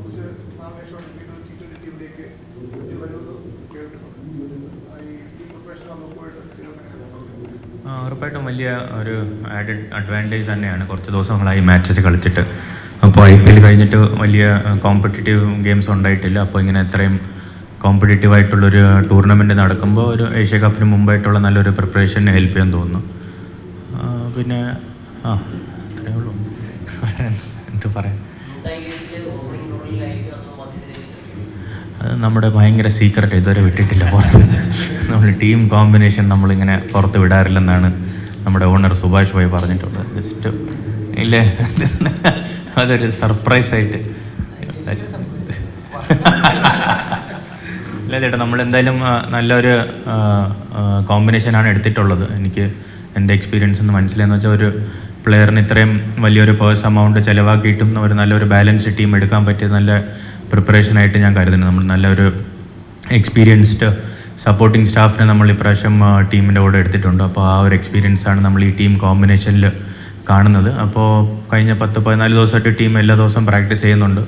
കുറച്ച് ടി വരുമെന്ന് കേട്ടിട്ടുണ്ട്. ഈ പ്രിപ്പറേഷൻ ഉറപ്പായിട്ടും വലിയ ഒരു ആഡഡ് അഡ്വാന്റേജ് തന്നെയാണ്. കുറച്ച് ദിവസങ്ങളായി മാച്ചസ് കളിച്ചിട്ട്. അപ്പോൾ ഐ പി എൽ കഴിഞ്ഞിട്ട് വലിയ കോമ്പറ്റേറ്റീവ് ഗെയിംസ് ഉണ്ടായിട്ടില്ല. അപ്പോൾ ഇങ്ങനെ ഇത്രയും കോമ്പറ്റേറ്റീവ് ആയിട്ടുള്ളൊരു ടൂർണമെന്റ് നടക്കുമ്പോൾ ഒരു ഏഷ്യ കപ്പിന് മുമ്പായിട്ടുള്ള നല്ലൊരു പ്രിപ്പറേഷന് ഹെൽപ്പ് ചെയ്യാൻ തോന്നുന്നു. പിന്നെ ആ അത്രേ ഉള്ളൂ. എന്ത് പറയാം അത് നമ്മുടെ ഭയങ്കര സീക്രട്ട് ഇതുവരെ വിട്ടിട്ടില്ല പുറത്ത്. നമ്മൾ ടീം കോമ്പിനേഷൻ നമ്മളിങ്ങനെ പുറത്ത് വിടാറില്ലെന്നാണ് നമ്മുടെ ഓണർ സുഭാഷ് ഭായി പറഞ്ഞിട്ടുള്ളത്. ജസ്റ്റ് ഇല്ലേ? അതൊരു സർപ്രൈസായിട്ട് ഇല്ല ചേട്ടാ നമ്മളെന്തായാലും നല്ലൊരു കോമ്പിനേഷനാണ് എടുത്തിട്ടുള്ളത്. എനിക്ക് എന്റെ എക്സ്പീരിയൻസ് എന്ന് മനസ്സിലായെന്ന് വെച്ചാൽ ഒരു പ്ലെയറിന് ഇത്രയും വലിയൊരു പേഴ്സ് എമൗണ്ട് ചിലവാക്കിയിട്ടും ഒരു നല്ലൊരു ബാലൻസ് ടീം എടുക്കാൻ പറ്റിയ നല്ല പ്രിപ്പറേഷനായിട്ട് ഞാൻ കരുതുന്നു. നമ്മൾ നല്ലൊരു എക്സ്പീരിയൻസ്ഡ് സപ്പോർട്ടിംഗ് സ്റ്റാഫിനെ നമ്മൾ ഇപ്രാവശ്യം ടീമിന്റെ കൂടെ എടുത്തിട്ടുണ്ട്. അപ്പോൾ ആ ഒരു എക്സ്പീരിയൻസ് ആണ് നമ്മൾ ഈ ടീം കോമ്പിനേഷനിൽ കാണുന്നത്. അപ്പോൾ കഴിഞ്ഞ പത്ത് പതിനാല് ദിവസമായിട്ട് ടീം എല്ലാ ദിവസവും പ്രാക്ടീസ് ചെയ്യുന്നുണ്ട്.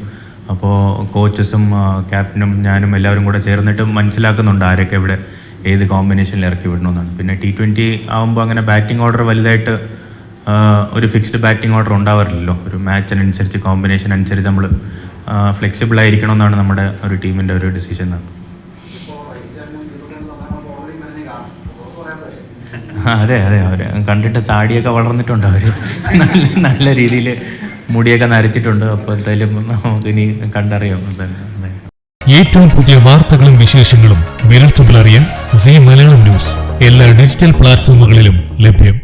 അപ്പോൾ കോച്ചസും ക്യാപ്റ്റനും ഞാനും എല്ലാവരും കൂടെ ചേർന്നിട്ട് മനസ്സിലാക്കുന്നുണ്ട് ആരൊക്കെ ഇവിടെ ഏത് കോമ്പിനേഷനിൽ ഇറക്കി വിടണമെന്നാണ്. പിന്നെ ടി ട്വന്റി ആകുമ്പോൾ അങ്ങനെ ബാറ്റിംഗ് ഓർഡർ വലുതായിട്ട് ഒരു ഫിക്സ്ഡ് ബാറ്റിംഗ് ഓർഡർ ഉണ്ടാവാറില്ലല്ലോ. ഒരു മാച്ചിനനുസരിച്ച് കോമ്പിനേഷൻ അനുസരിച്ച് നമ്മൾ ഫ്ലെക്സിബിൾ ആയിരിക്കണം എന്നാണ് നമ്മുടെ ഒരു ടീമിന്റെ ഒരു ഡിസിഷൻ അതെ അതെ അവർ കണ്ടിട്ട് താടിയൊക്കെ വളർന്നിട്ടുണ്ട് അവർ നല്ല നല്ല രീതിയിൽ മുടിയൊക്കെ നരച്ചിട്ടുണ്ട്. അപ്പോൾ എന്തായാലും നമുക്കിനി കണ്ടറിയാം ഏറ്റവും പുതിയ വാർത്തകളും വിശേഷങ്ങളും വിരൽത്തുമ്പിൽ അറിയാൻ സി മലയാളം ന്യൂസ്. എല്ലാ ഡിജിറ്റൽ പ്ലാറ്റ്ഫോമുകളിലും ലഭ്യം.